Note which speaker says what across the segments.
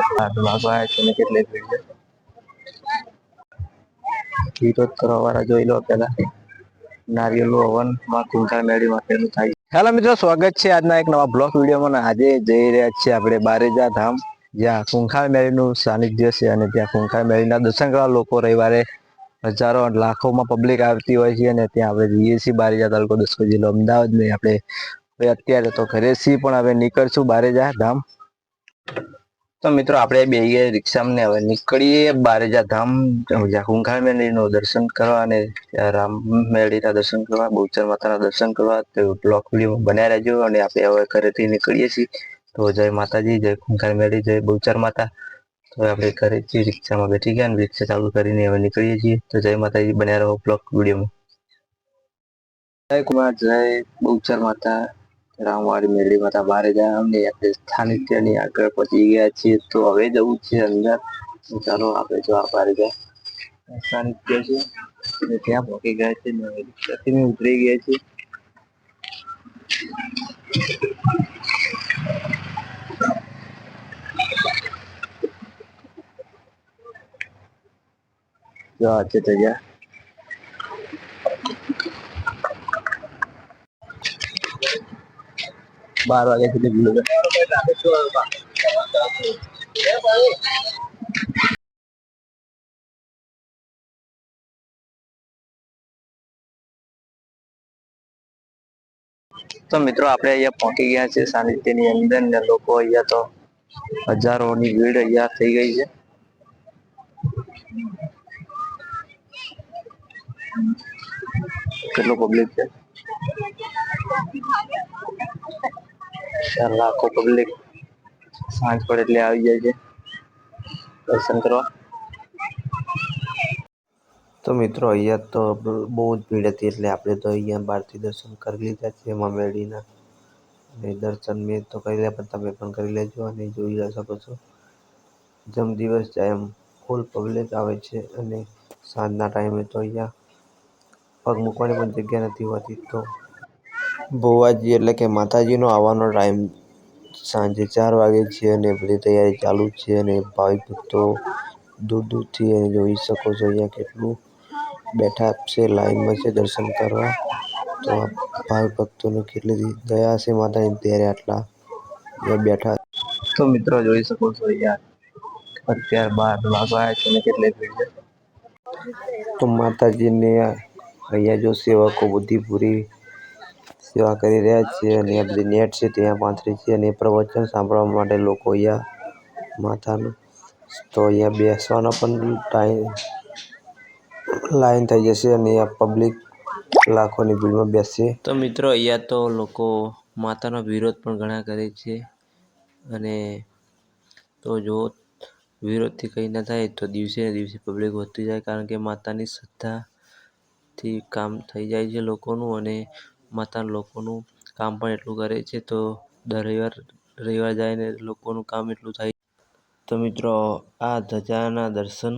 Speaker 1: છે ને કેટલી ભીડ છે વિરોધ કરવા વાળા જોઈ લો પેલા નારિયેલ હવનમાં કુંકાર મેળી માટેનું થાય હેલો મિત્રો, સ્વાગત છે આજના એક નવા બ્લોગ વિડીયોમાં આજે જઈ રહ્યા છીએ આપણે બારેજા ધામ, જ્યાં કુંખા મેળીનું સાનિધ્ય છે અને ત્યાં કુંખા મેળીના દર્શન કરવા લોકો રવિવારે હજારો લાખોમાં પબ્લિક આવતી હોય છે અને ત્યાં આપણે જઈએ છીએ બારેજા તાલુકો દસકો જિલ્લો અમદાવાદ ને આપણે અત્યારે તો ઘરે છીએ પણ હવે નીકળશું બારેજા ધામ. તો મિત્રો, આપણે બે રિક્ષામાં ને હવે નીકળીએ. બારેજા ધામ કુંખાર મેળીનું દર્શન કરવા અને રામ મેળીના દર્શન કરવા બહુચર માતાના દર્શન કરવા, તો બ્લોક વીડિયો બનાવી રહેજો અને આપણે હવે ઘરેથી નીકળીએ છીએ. તો જય માતાજી, જય કુંખાર મેળી, જય બહુચર માતા. તો આપણે ઘરેથી રિક્ષામાં બેઠી ગયા અને રિક્ષા ચાલુ કરીને હવે નીકળીએ છીએ. તો જય માતાજી, બન્યા રહો બ્લોક વિડીયોમાં. જય કુમાર, જય બહુચર માતા. રામવાડી મેળી માતા બારે જાય અમને આપણે સ્થાનિકની આગળ પહોંચી ગયા છીએ, તો હવે જવું છે અંદર. ચાલો આપણે જો આ બહાર જાય સ્થાનિક છે, અને ત્યાં પહોંચી ગયા છે, ને રિક્ષાથી ઉતરી ગયા છે જો આ છે જગ્યા બાર વાગ્યા સુધી ભીડ હોય. તો મિત્રો આપણે અહીંયા પહોંચી ગયા છે સાનિધ્યની અંદર ને લોકો અહીંયા તો હજારોની ભીડ અહીંયા થઈ ગઈ છે કેટલું પબ્લિક છે ચાર લાખો પબ્લિક સાંજ પડે એટલે આવી જાય છે. દર્શન કરવા. તો મિત્રો, અહીંયા તો બહુ જ ભીડ હતી એટલે આપણે તો અહીંયા બહારથી દર્શન કરી લીધા છે, એમાં મેળીના. અને દર્શન મેં તો કરી લે પણ તમે પણ કરી લેજો અને જોઈ શકો છો. જેમ દિવસ જાય એમ ફૂલ પબ્લિક આવે છે અને સાંજના ટાઈમે તો અહીંયા પગ મૂકવાની પણ જગ્યા નથી હોતી, તો ભુવાજી એટલે કે માતાજીનો આવવાનો ટાઈમ સાંજે ચાર વાગે છે અને બધી તૈયારી ચાલુ છે અને ભાવિક ભક્તો દૂર દૂરથી અહીં જોઈ શકો છો અહીંયા કેટલું બેઠા છે લાઈનમાં છે દર્શન કરવા. તો ભાવિક ભક્તોને કેટલી દયા છે માતાની ત્યારે આટલા અહીંયા બેઠા. તો મિત્રો જોઈ શકો છો અહીંયા અત્યાર બાર વાગવા છે ને કેટલી ભીડ છે. તો માતાજીને અહીંયા જો સેવકો બધી પૂરી સેવા કરી રહ્યા છે અને આ બધી નેટ છે ત્યાં પાથરી છે અને પ્રવચન સાંભળવા માટે લોકો અહીંયા માતાનું તો અહીંયા બેસવાનો પણ ટાઈમ લાઈન થઈ જશે અને આ પબ્લિક લાખોની ભીડમાં બેસશે. તો મિત્રો અહીંયા તો લોકો માતાનો વિરોધ પણ ઘણા કરે છે અને તો જો વિરોધથી કંઈ ના થાય તો દિવસે ને દિવસે પબ્લિક વધતી જાય કારણ કે માતાની શ્રદ્ધાથી કામ થઈ જાય છે લોકોનું અને માતા લોકોનું કામ પણ એટલું કરે છે તો દર રવિવાર રવિવાર જાય ને લોકોનું કામ એટલું થાય. તો મિત્રો, આ ધજાના દર્શન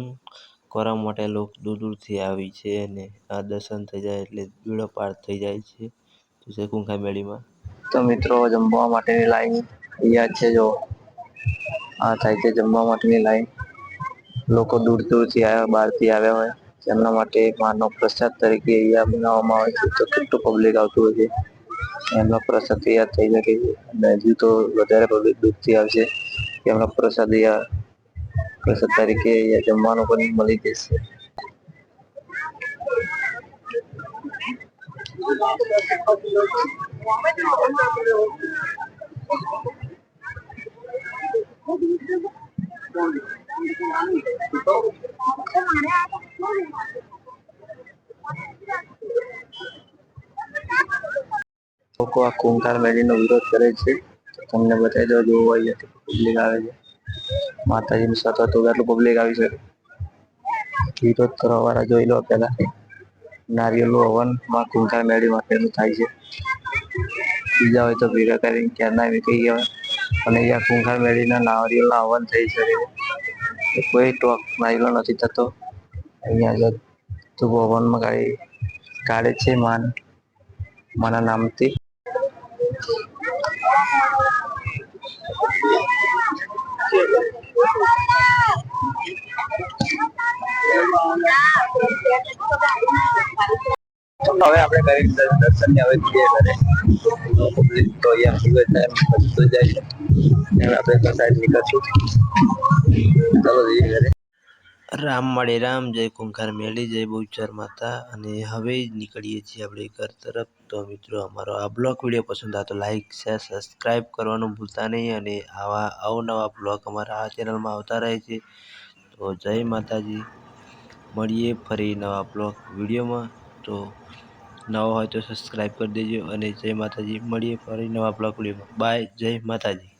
Speaker 1: કરવા માટે લોકો દૂર દૂરથી આવી છે અને આ દર્શન થઈ જાય એટલે બીડો પાર થઈ જાય છે તો કુંખા મેળીમાં. તો મિત્રો, જમવા માટેની લાઈન અહીંયા છે જો. આ થાય છે જમવા માટેની લાઈન. લોકો દૂર દૂરથી આવ્યા, બહારથી આવ્યા હોય. તેમના માટે માનો પ્રસાદ તરીકે અહીંયા બનાવવામાં આવે છે તો કેટલું પબ્લિક આવતું હોય છે? એમનો પ્રસાદ તૈયાર થઈ શકે છે. અને હજુ તો વધારે પબ્લિક દૂરથી આવશે એમનો પ્રસાદ અહીંયા પ્રસાદ તરીકે અહીંયા જમવાનું પણ મળી જશે. લોકો આ કુંકાર મેળીનો વિરોધ કરે છે. તમને બતાવી દો જોવું હોય તો પબ્લિક આવે છે. માતાજીની સાથે તો કેટલું પબ્લિક આવી શકે વિરોધ કરવા વાળા જોઈ લો પેલા નારિયેલું હવનમાં કુંકાર મેળી માટેનું થાય છે. બીજા હોય તો ભેગા કરીને ક્યારના નીકળી ગયા અને અહીંયા કુંકાર મેળીના નારિયેલના હવન થઈ શકે છે કોઈ ટોક નારિયેલો નથી થતો. અહીંયા તો હવનમાં કાઢી કાઢે છે માન. માના નામથી. હવે આપણે કરી દર્શન ને હવે જઈએ ઘરે. તો અહીંયા જ ટાઈમ બધું જાય છે. હવે આપણે સાઈડ નીકળશું. ચાલો જઈએ ઘરે.
Speaker 2: રામ મળે રામ, જય કુંખાર મેળી, જય બહુચર માતા. અને હવે જ નીકળીએ છીએ આપણે ઘર તરફ. તો મિત્રો, અમારો આ બ્લોગ વીડિયો પસંદ આવે તો લાઈક શેર સબસ્ક્રાઈબ કરવાનું ભૂલતા નહીં. અને આવા અવનવા બ્લોગ અમારા આ ચેનલમાં આવતા રહે છે. તો જય માતાજી. મળીએ ફરી નવા બ્લોગ વિડીયોમાં. તો નવો હોય તો સબસ્ક્રાઈબ કરી દેજો અને જય માતાજી. મળીએ ફરી નવા બ્લોગ વિડીયોમાં. બાય જય માતાજી.